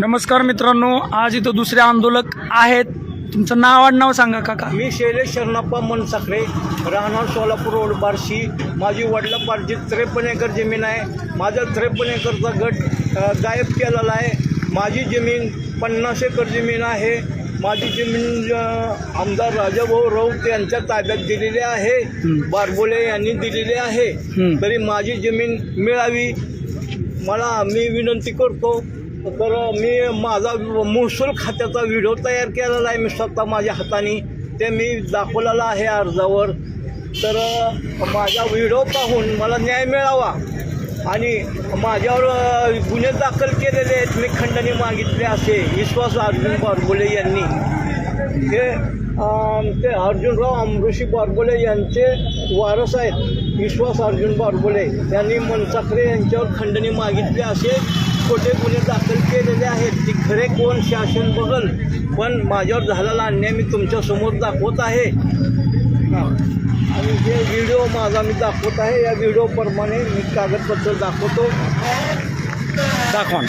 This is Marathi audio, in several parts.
नमस्कार मित्रांनो आज इथं दुसरे आंदोलक आहेत. तुमचं नाव आडनाव सांगा काका. मी शैलेश शरणप्पा मनसाखरे राहणार सोलापूर रोड बार्शी. माझी वडिलापार्जित त्रेपन्न एकर जमीन आहे. माझा त्रेपन्न एकरचा गट गायब केलेला आहे. माझी जमीन पन्नास एकर जमीन आहे. माझी जमीन आमदार राजाभाऊ राऊत यांच्या ताब्यात दिलेली आहे. बारबोले यांनी दिलेली आहे. तरी माझी जमीन मिळावी. मला मी विनंती करतो तर मी माझा महसूल खात्याचा व्हिडिओ तयार केलेला आहे मी स्वतः माझ्या हाताने ते मी दाखवलेला आहे अर्जावर. तर माझा व्हिडिओ पाहून मला न्याय मिळावा. आणि माझ्यावर गुन्हे दाखल केलेले आहेत. मी खंडणी मागितले असे. विश्वास अर्जुन बारबोले यांनी. हे ते अर्जुनराव अमृषी बारबोले यांचे वारस आहेत. विश्वास अर्जुन बारबोले यांनी मनसाखरे यांच्यावर खंडणी मागितली असे. खोटे गुन्हे दाखल केलेले आहेत ती खरे कोण शासन बघल. पण माझ्यावर झालेला अन्याय मी तुमच्यासमोर दाखवत आहे. आणि जे व्हिडिओ माझा मी दाखवत आहे. या व्हिडिओप्रमाणे मी कागदपत्र दाखवतो. दाखवा.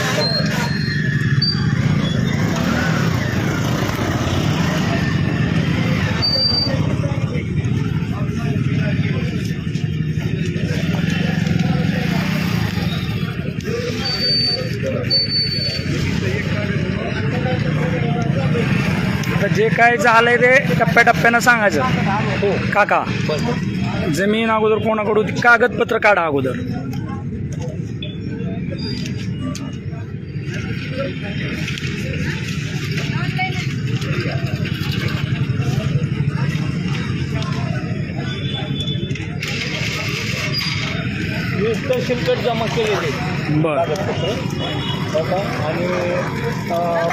काय झालंय ते टप्प्याटप्प्यानं सांगायचं. हो काका जमीन अगोदर कोणाकडून होती? कागदपत्र काढा अगोदर. मी तहसीलकडे जमा केलेले बर. आणि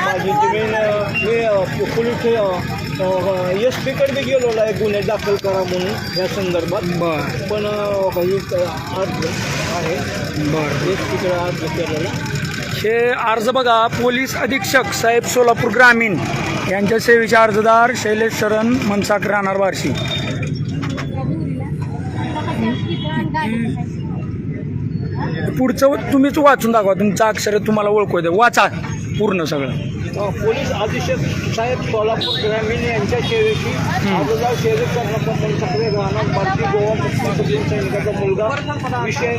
माझी जमीन मी पोलीस एस पीकडे बी गेलेलो आहे गुन्हे दाखल करा म्हणून या संदर्भात. बर. पण काही अर्ज आहे. बर. एस पीकडे अर्ज केलेला. हे अर्ज बघा पोलीस अधीक्षक साहेब सोलापूर ग्रामीण यांच्या सेवेचे अर्जदार शैलेश शरण मनसाक राहणार बार्शी. पुढचं तुम्हीच वाचून दाखवा. तुमचं अक्षर तुम्हाला ओळखू दे. वाचा पूर्ण सगळं. पोलीस अधीक्षक साहेब सोलापूर ग्रामीण यांच्या अर्जदार शहरी कर्णपत्र सक्रिय राहणार भारतीय गोवा मुक्ती सदन सैनिकाचा मुलगा. विषय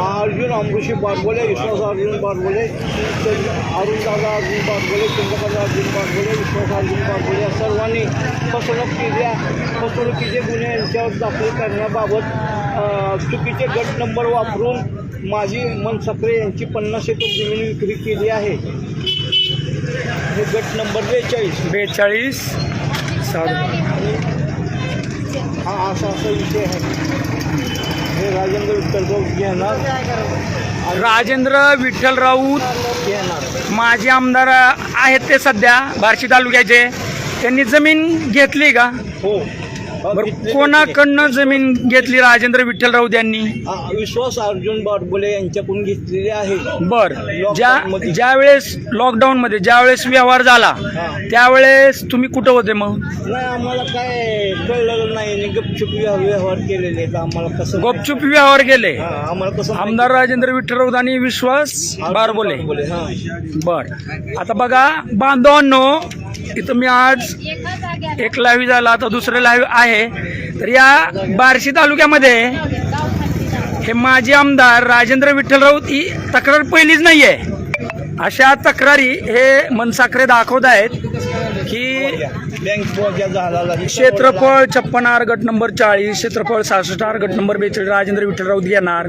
अर्जुन अमृषी बारबोले विश्वास अर्जुन बारबोले अरुण दादा अर्जुन बारबोले चंद्रकांत अर्जुन बारबोले विश्वास अर्जुन बारबोले या सर्वांनी फसवणूक केल्या फसवणुकीचे गुन्हे यांच्यावर दाखल करण्याबाबत चुकीचे गट नंबर वापरून माझी मनसक्रे यांची पन्नास एकर जमीन विक्री केली आहे. हे गट नंबर बेचाळीस. बेचाळीस. हा असा असा विषय आहे. हे राजेंद्र विठ्ठलराव घेणार. राजेंद्र विठ्ठल राऊत घेणार. माजी आमदार आहेत ते सध्या बार्शी तालुक्याचे. त्यांनी जमीन घेतली का? हा, बरं कोणाकडनं जमीन घेतली राजेंद्र विठ्ठल राऊत यांनी? हा, विश्वास अर्जुन बारबोले यांच्याकडून घेतलेली आहे. बर ज्या लॉकडाऊनमध्ये. ज्या वेळेस लॉकडाऊन मध्ये ज्या वेळेस व्यवहार झाला हा. त्यावेळेस तुम्ही कुठं होते मग? नाही आम्हाला काय कळलेलं नाही. आणि गपचूप व्यव- व्यवहार केलेले आहेत. आम्हाला कसं गुपचूप व्यवहार केले? हा, आम्हाला कसं आमदार राजेंद्र विठ्ठल राऊत आणि विश्वास बारबोले. बारबोले हा. बर. आता बघा बांधवांनो इथं मी आज एक लाईव्ह झाला आता दुसरं लाईव्ह आहे. तर या बार्शी तालुक्यामध्ये हे माजी आमदार राजेंद्र विठ्ठल राऊत ही तक्रार पहिलीच नाही आहे अशा तक्रारी हे मनसाखरे दाखवत आहेत की क्षेत्रफळ छप्पन आर गट नंबर चाळीस क्षेत्रफळ सहासष्ट आर गट नंबर बेचाळीस राजेंद्र विठ्ठल राऊत येणार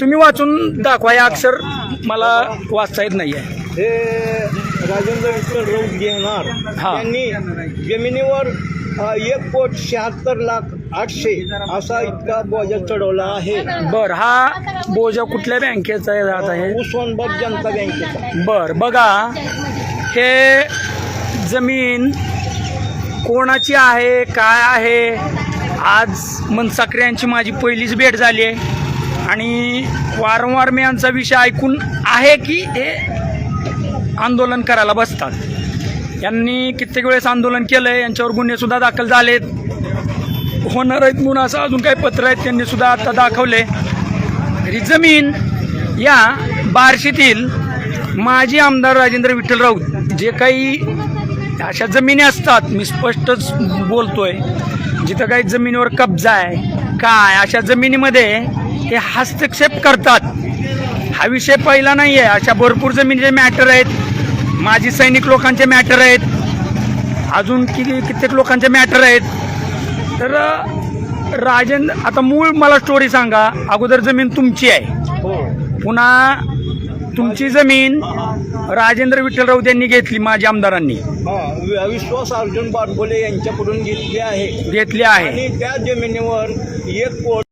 तुम्ही वाचून दाखवा हे अक्षर मला वाचता येत नाही आहे राजेंद्र विठ्ठल राऊत घेणार हा. त्यांनी जमिनीवर अ, एक कोट शहात्तर लाख आठशे असा इतका बोजा चढवला आहे. बर हा बोजा कुठल्या बँकेचा आहे जात आहे उस्मानाबाद जनता बँकेचा. बर बघा हे जमीन कोणाची आहे काय आहे? आज मनसाखरे यांची माझी पहिलीच भेट झाली आहे. आणि वारंवार मी यांचा विषय ऐकून आहे की हे आंदोलन करायला बसतात. यांनी कित्येक वेळेस आंदोलन केलं आहे यांच्यावर गुन्हेसुद्धा दाखल झालेत. होणार आहेत म्हणून असं अजून काही पत्र आहेत त्यांनीसुद्धा आता दाखवले. तरी जमीन या बार्शीतील माजी आमदार राजेंद्र विठ्ठल राऊत जे काही अशा जमिनी असतात मी स्पष्टच बोलतोय जिथं काही जमिनीवर कब्जा आहे काय अशा जमिनीमध्ये हे हस्तक्षेप करतात. हा विषय पहिला नाही आहे अशा भरपूर जमिनीचे मॅटर आहेत. माजी सैनिक लोकांचे मॅटर आहेत. अजून किती कित्येक लोकांचे मॅटर आहेत. तर राजेंद्र आता मूळ मला स्टोरी सांगा. अगोदर जमीन तुमची आहे. हो. पुन्हा तुमची जमीन राजेंद्र विठ्ठल राऊत यांनी घेतली माझ्या आमदारांनी. विश्वास अर्जुन बारबोले यांच्याकडून घेतली आहे. घेतली आहे. त्या जमिनीवर एक कोट